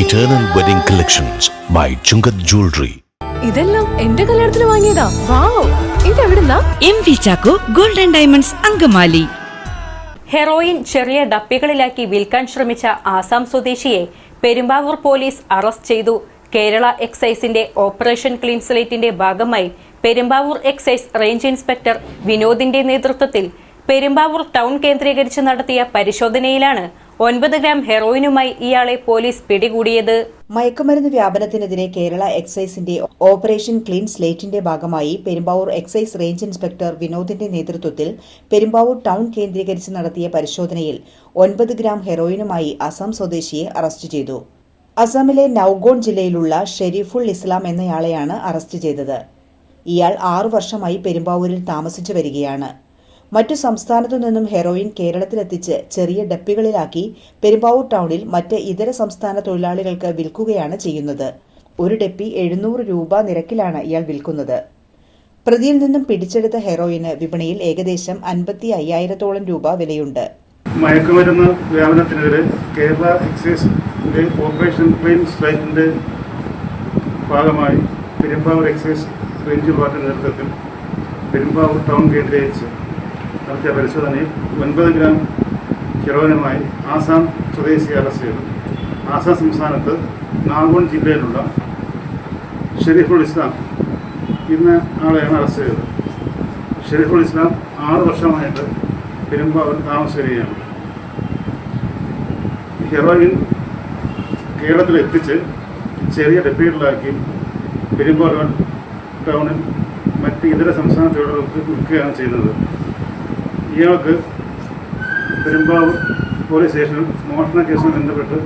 Eternal wedding collections by Chungath jewellery ഇതെല്ലാം എന്റെ കല്യാണത്തിന് വാങ്ങിയതാ. Wow ഇതെവിടുന്നാ? M V Chacko golden diamonds Angamaly. Heroin ചെറിയ ഡപ്പികളിലാക്കി വിൽക്കാൻ ശ്രമിച്ച ആസാം സ്വദേശിയെ പെരുമ്പാവൂർ പോലീസ് അറസ്റ്റ് ചെയ്തു. കേരള എക്സൈസിന്റെ ഓപ്പറേഷൻ ക്ലീൻ സ്ലേറ്റിന്റെ ഭാഗമായി പെരുമ്പാവൂർ എക്സൈസ് റേഞ്ച് ഇൻസ്പെക്ടർ വിനോദിന്റെ നേതൃത്വത്തിൽ പെരുമ്പാവൂർ ടൗൺ കേന്ദ്രീകരിച്ച് നടത്തിയ പരിശോധനയിലാണ് ഒൻപത് ഗ്രാം ഹെറോയിനുമായി ഇയാളെ പോലീസ് പിടികൂടിയത്. മയക്കുമരുന്ന് വ്യാപനത്തിനെതിരെ കേരള എക്സൈസിന്റെ ഓപ്പറേഷൻ ക്ലീൻ സ്ലേറ്റിന്റെ ഭാഗമായി പെരുമ്പാവൂർ എക്സൈസ് റേഞ്ച് ഇൻസ്പെക്ടർ വിനോദിന്റെ നേതൃത്വത്തിൽ പെരുമ്പാവൂർ ടൗൺ കേന്ദ്രീകരിച്ച് നടത്തിയ പരിശോധനയിൽ ഒൻപത് ഗ്രാം ഹെറോയിനുമായി അസം സ്വദേശിയെ അറസ്റ്റ് ചെയ്തു. അസമിലെ നൌഗോൺ ജില്ലയിലുള്ള ഷെരീഫുൾ ഇസ്ലാം എന്നയാളെയാണ് അറസ്റ്റ് ചെയ്തത്. ഇയാൾ ആറു വർഷമായി പെരുമ്പാവൂരിൽ താമസിച്ചു വരികയാണ്. മറ്റു സംസ്ഥാനത്തു നിന്നും ഹെറോയിൻ കേരളത്തിലെത്തിച്ച് ചെറിയ ഡപ്പികളിലാക്കി പെരുമ്പാവൂർ ടൗണിൽ മറ്റ് ഇതര സംസ്ഥാന തൊഴിലാളികൾക്ക് വിൽക്കുകയാണ് ചെയ്യുന്നത്. ഒരു ഡപ്പി എഴുന്നൂറ് രൂപ നിരക്കിലാണ് ഇയാൾ വിൽക്കുന്നത്. പ്രതിയിൽ നിന്നും പിടിച്ചെടുത്ത ഹെറോയിന് വിപണിയിൽ ഏകദേശം അൻപത്തി അയ്യായിരത്തോളം രൂപ വിലയുണ്ട്. മയക്കുമരുന്ന് വ്യാപനത്തിനെതിരെ കേരള എക്സൈസിന്റെ ഓപ്പറേഷൻ ക്ലീൻ സ്ലൈറ്റിന്റെ ഭാഗമായി പെരുമ്പാവൂർ എക്സൈസ് റേഞ്ച് പാർട്ടി നേതൃത്വത്തിൽ പെരുമ്പാവൂർ ടൗൺ കേന്ദ്രീകരിച്ച് നടത്തിയ പരിശോധനയിൽ ഒൻപത് ഗ്രാം ഹെറോയിനുമായി ആസാം സ്വദേശിയെ അറസ്റ്റ് ചെയ്തു. ആസാം സംസ്ഥാനത്ത് നാഗോൺ ജില്ലയിലുള്ള ഷെരീഫുൾ ഇസ്ലാം ഇന്ന് ആളെയാണ് അറസ്റ്റ് ചെയ്തത്. ഷെരീഫുൾ ഇസ്ലാം ആറ് വർഷമായിട്ട് പെരുമ്പാവൂർ താമസിക്കുകയാണ് ഹെറോയിൻ കേരളത്തിൽ എത്തിച്ച് ചെറിയ ഡെപ്പീഡിലാക്കി പെരുമ്പാവൂർ ടൗണിൽ മറ്റ് ഇതര സംസ്ഥാന തൊഴിലാളികൾക്ക് വിൽക്കുകയാണ് ചെയ്യുന്നത് ഇയാൾക്ക് പെരുമ്പാവൂർ പോലീസ് സ്റ്റേഷനിൽ മോഷണ കേസുമായി ബന്ധപ്പെട്ട്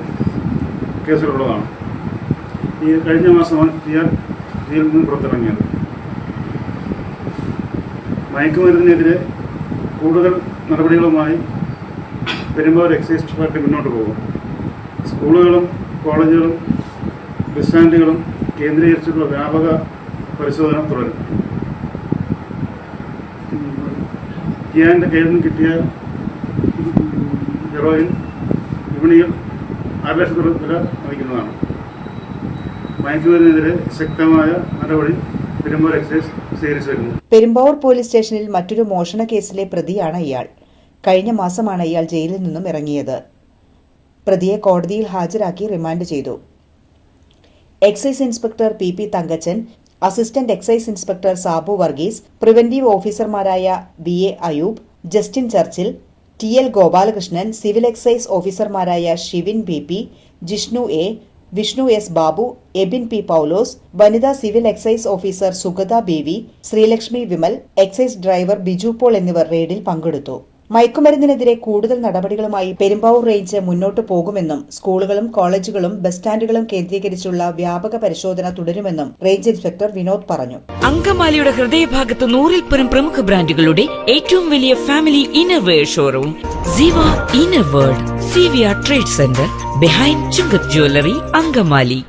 കേസുകളുള്ളതാണ് ഈ കഴിഞ്ഞ മാസമാണ് ഇയാൾ ജയിലിൽ നിന്ന് പുറത്തിറങ്ങിയത്. മയക്കുമരുന്നിനെതിരെ കൂടുതൽ നടപടികളുമായി പെരുമ്പാവൂർ എക്സൈസ് ഡിപ്പാർട്ട്മെന്റ് മുന്നോട്ട് പോകും. സ്കൂളുകളും കോളേജുകളും ബസ് സ്റ്റാൻഡുകളും കേന്ദ്രീകരിച്ചിട്ടുള്ള വ്യാപക പരിശോധന തുടരും. ഇയാന്റെ കയ്യിൽ നിന്ന് കിട്ടിയ ഹെറോയിൻ വിപണിയിൽ ആറ് ലക്ഷം രൂപ വില വഹിക്കുന്നതാണ്. വാങ്ങിക്കുന്നതിനെതിരെ ശക്തമായ നടപടി പെരുമ്പാവൂർ എക്സൈസ് സ്വീകരിച്ചു വരുന്നു. പെരുമ്പാവൂർ പോലീസ് സ്റ്റേഷനിൽ മറ്റൊരു മോഷണ കേസിലെ പ്രതിയാണ് ഇയാൾ. കഴിഞ്ഞ മാസമാണ് ഇയാൾ ജയിലിൽ നിന്നും ഇറങ്ങിയത്. പ്രതിയെ കോടതിയിൽ ഹാജരാക്കി റിമാൻഡ് ചെയ്തു. Excise inspector P P Thankachan assistant excise inspector Sabu Varghese preventive ഓഫീസർമാരായ V A Ayub Justin Churchill T L Gopalakrishnan civil excise ഓഫീസർമാരായ Shivin B P Jishnu A Vishnu S Babu Ebin P Paulose വനിതാ civil excise officer Sugatha Bevy Sreelakshmi Vimal excise driver Biju Paul എന്നിവർ റെയ്ഡിൽ പങ്കെടുത്തു. മയക്കുമരുന്നിനെതിരെ കൂടുതൽ നടപടികളുമായി Perumbavoor range മുന്നോട്ടു പോകുമെന്നും സ്കൂളുകളും കോളേജുകളും ബസ് സ്റ്റാൻഡുകളും കേന്ദ്രീകരിച്ചുള്ള വ്യാപക പരിശോധന തുടരുമെന്നും റേഞ്ച് ഇൻസ്പെക്ടർ വിനോദ് പറഞ്ഞു. അങ്കമാലിയുടെ ഹൃദയഭാഗത്ത് നൂറിൽ പരം പ്രമുഖ ബ്രാൻഡുകളുടെ ഏറ്റവും വലിയ family innerwear showroom Ziva inner world C V R trade centre behind Chungath jewellery Angamaly.